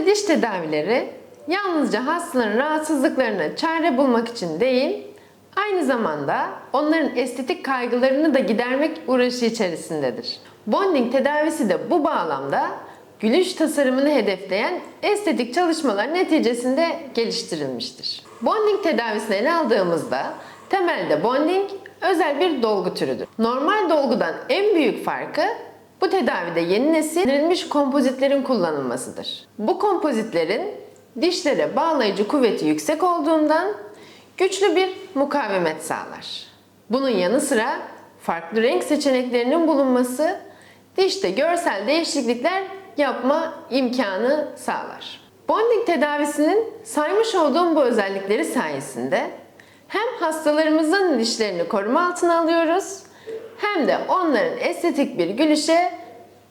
Günümüzde diş tedavileri yalnızca hastaların rahatsızlıklarına çare bulmak için değil, aynı zamanda onların estetik kaygılarını da gidermek uğraşı içerisindedir. Bonding tedavisi de bu bağlamda gülüş tasarımını hedefleyen estetik çalışmalar neticesinde geliştirilmiştir. Bonding tedavisini ele aldığımızda temelde bonding özel bir dolgu türüdür. Normal dolgudan en büyük farkı bu tedavide yeni nesil kompozitlerin kullanılmasıdır. Bu kompozitlerin dişlere bağlayıcı kuvveti yüksek olduğundan güçlü bir mukavemet sağlar. Bunun yanı sıra farklı renk seçeneklerinin bulunması dişte görsel değişiklikler yapma imkanı sağlar. Bonding tedavisinin saymış olduğum bu özellikleri sayesinde hem hastalarımızın dişlerini koruma altına alıyoruz hem de onların estetik bir gülüşe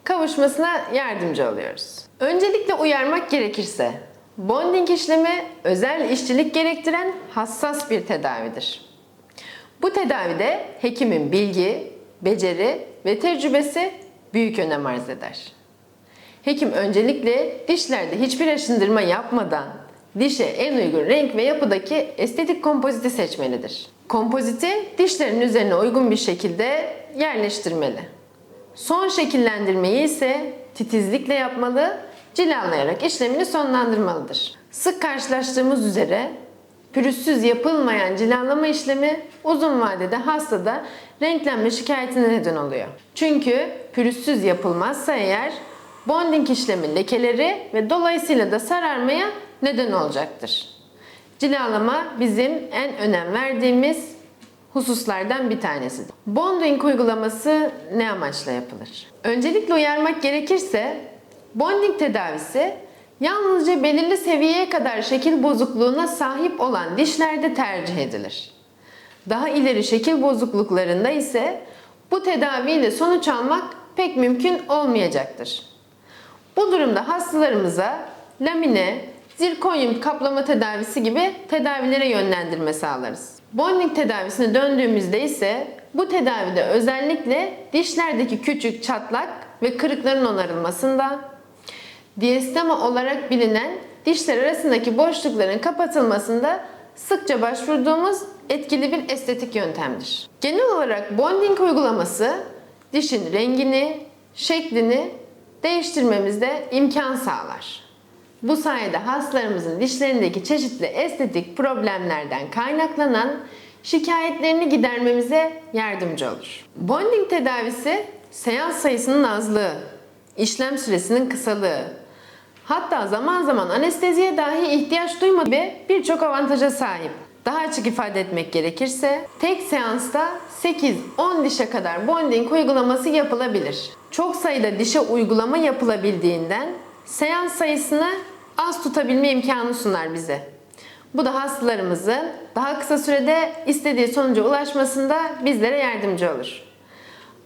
kavuşmasına yardımcı oluyoruz. Öncelikle uyarmak gerekirse bonding işlemi özel işçilik gerektiren hassas bir tedavidir. Bu tedavide hekimin bilgi, beceri ve tecrübesi büyük önem arz eder. Hekim öncelikle dişlerde hiçbir aşındırma yapmadan dişe en uygun renk ve yapıdaki estetik kompoziti seçmelidir. Kompoziti dişlerin üzerine uygun bir şekilde yerleştirmeli. Son şekillendirmeyi ise titizlikle yapmalı, cilalayarak işlemini sonlandırmalıdır. Sık karşılaştığımız üzere pürüzsüz yapılmayan cilalama işlemi uzun vadede hastada renklenme şikayetine neden oluyor. Çünkü pürüzsüz yapılmazsa eğer bonding işlemi lekeleri ve dolayısıyla da sararmaya neden olacaktır. Cilalama bizim en önem verdiğimiz hususlardan bir tanesidir. Bonding uygulaması ne amaçla yapılır? Öncelikle uyarmak gerekirse bonding tedavisi yalnızca belirli seviyeye kadar şekil bozukluğuna sahip olan dişlerde tercih edilir. Daha ileri şekil bozukluklarında ise bu tedaviyle sonuç almak pek mümkün olmayacaktır. Bu durumda hastalarımıza lamine, zirkonyum kaplama tedavisi gibi tedavilere yönlendirme sağlarız. Bonding tedavisine döndüğümüzde ise bu tedavide özellikle dişlerdeki küçük çatlak ve kırıkların onarılmasında, diastema olarak bilinen dişler arasındaki boşlukların kapatılmasında sıkça başvurduğumuz etkili bir estetik yöntemdir. Genel olarak bonding uygulaması dişin rengini, şeklini değiştirmemizde imkan sağlar. Bu sayede hastalarımızın dişlerindeki çeşitli estetik problemlerden kaynaklanan şikayetlerini gidermemize yardımcı olur. Bonding tedavisi seans sayısının azlığı, işlem süresinin kısalığı, hatta zaman zaman anesteziye dahi ihtiyaç duymadığı gibi birçok avantaja sahip. Daha açık ifade etmek gerekirse tek seansta 8-10 dişe kadar bonding uygulaması yapılabilir. Çok sayıda dişe uygulama yapılabildiğinden seans sayısını az tutabilme imkanı sunar bize. Bu da hastalarımızın daha kısa sürede istediği sonuca ulaşmasında bizlere yardımcı olur.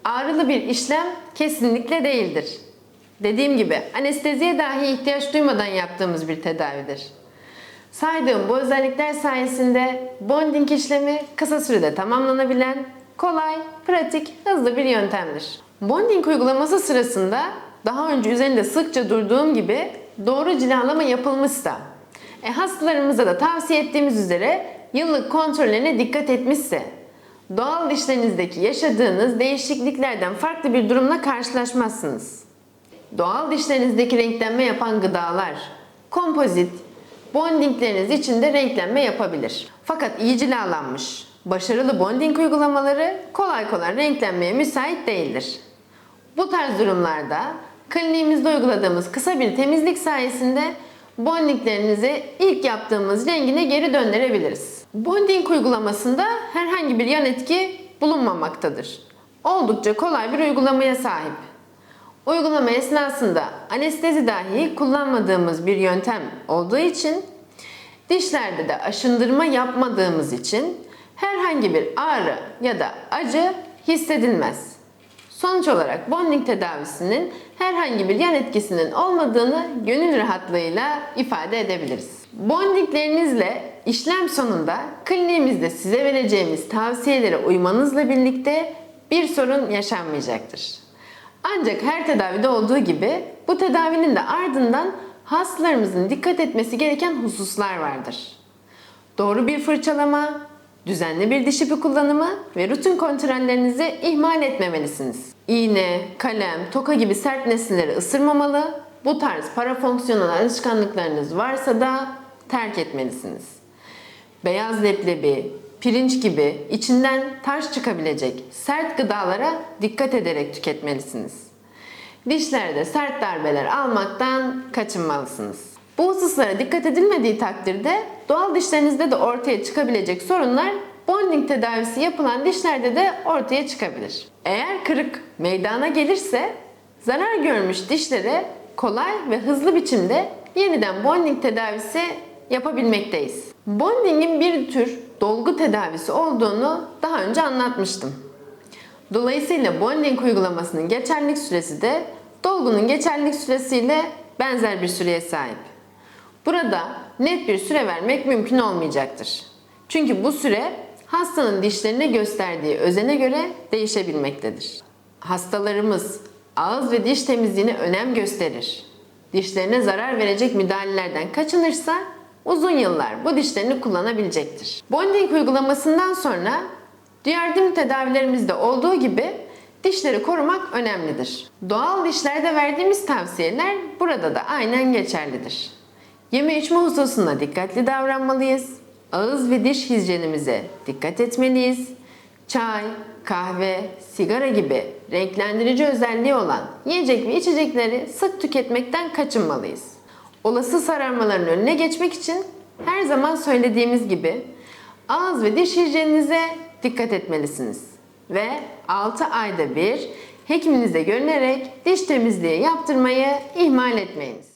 Ağrılı bir işlem kesinlikle değildir. Dediğim gibi anesteziye dahi ihtiyaç duymadan yaptığımız bir tedavidir. Saydığım bu özellikler sayesinde bonding işlemi kısa sürede tamamlanabilen, kolay, pratik, hızlı bir yöntemdir. Bonding uygulaması sırasında daha önce üzerinde sıkça durduğum gibi doğru cilalama yapılmışsa, e, hastalarımıza da tavsiye ettiğimiz üzere yıllık kontrollerine dikkat etmişse, doğal dişlerinizdeki yaşadığınız değişikliklerden farklı bir durumla karşılaşmazsınız. Doğal dişlerinizdeki renklenme yapan gıdalar, kompozit, bondingleriniz için de renklenme yapabilir. Fakat iyi cilalanmış, başarılı bonding uygulamaları kolay kolay renklenmeye müsait değildir. Bu tarz durumlarda kliniğimizde uyguladığımız kısa bir temizlik sayesinde bondinglerinizi ilk yaptığımız rengine geri döndürebiliriz. Bonding uygulamasında herhangi bir yan etki bulunmamaktadır. Oldukça kolay bir uygulamaya sahip. Uygulama esnasında anestezi dahi kullanmadığımız bir yöntem olduğu için dişlerde de aşındırma yapmadığımız için herhangi bir ağrı ya da acı hissedilmez. Sonuç olarak bonding tedavisinin herhangi bir yan etkisinin olmadığını gönül rahatlığıyla ifade edebiliriz. Bondinglerinizle işlem sonunda kliniğimizde size vereceğimiz tavsiyelere uymanızla birlikte bir sorun yaşanmayacaktır. Ancak her tedavide olduğu gibi bu tedavinin de ardından hastalarımızın dikkat etmesi gereken hususlar vardır. Doğru bir fırçalama, düzenli bir diş ipi kullanımı ve rutin kontrollerinizi ihmal etmemelisiniz. İğne, kalem, toka gibi sert nesneleri ısırmamalı, bu tarz parafonksiyonel alışkanlıklarınız varsa da terk etmelisiniz. Beyaz leblebi, pirinç gibi içinden taş çıkabilecek sert gıdalara dikkat ederek tüketmelisiniz. Dişlerde sert darbeler almaktan kaçınmalısınız. Bu hususlara dikkat edilmediği takdirde doğal dişlerinizde de ortaya çıkabilecek sorunlar bonding tedavisi yapılan dişlerde de ortaya çıkabilir. Eğer kırık meydana gelirse zarar görmüş dişlere kolay ve hızlı biçimde yeniden bonding tedavisi yapabilmekteyiz. Bondingin bir tür dolgu tedavisi olduğunu daha önce anlatmıştım. Dolayısıyla bonding uygulamasının geçerlilik süresi de dolgunun geçerlilik süresiyle benzer bir süreye sahip. Burada net bir süre vermek mümkün olmayacaktır. Çünkü bu süre hastanın dişlerine gösterdiği özene göre değişebilmektedir. Hastalarımız ağız ve diş temizliğine önem gösterir. Dişlerine zarar verecek müdahalelerden kaçınırsa uzun yıllar bu dişlerini kullanabilecektir. Bonding uygulamasından sonra diğer tüm tedavilerimizde olduğu gibi dişleri korumak önemlidir. Doğal dişlerde verdiğimiz tavsiyeler burada da aynen geçerlidir. Yeme içme hususunda dikkatli davranmalıyız. Ağız ve diş hijyenimize dikkat etmeliyiz. Çay, kahve, sigara gibi renklendirici özelliği olan yiyecek ve içecekleri sık tüketmekten kaçınmalıyız. Olası sararmaların önüne geçmek için her zaman söylediğimiz gibi ağız ve diş hijyeninize dikkat etmelisiniz. Ve 6 ayda bir hekiminize görünerek diş temizliği yaptırmayı ihmal etmeyiniz.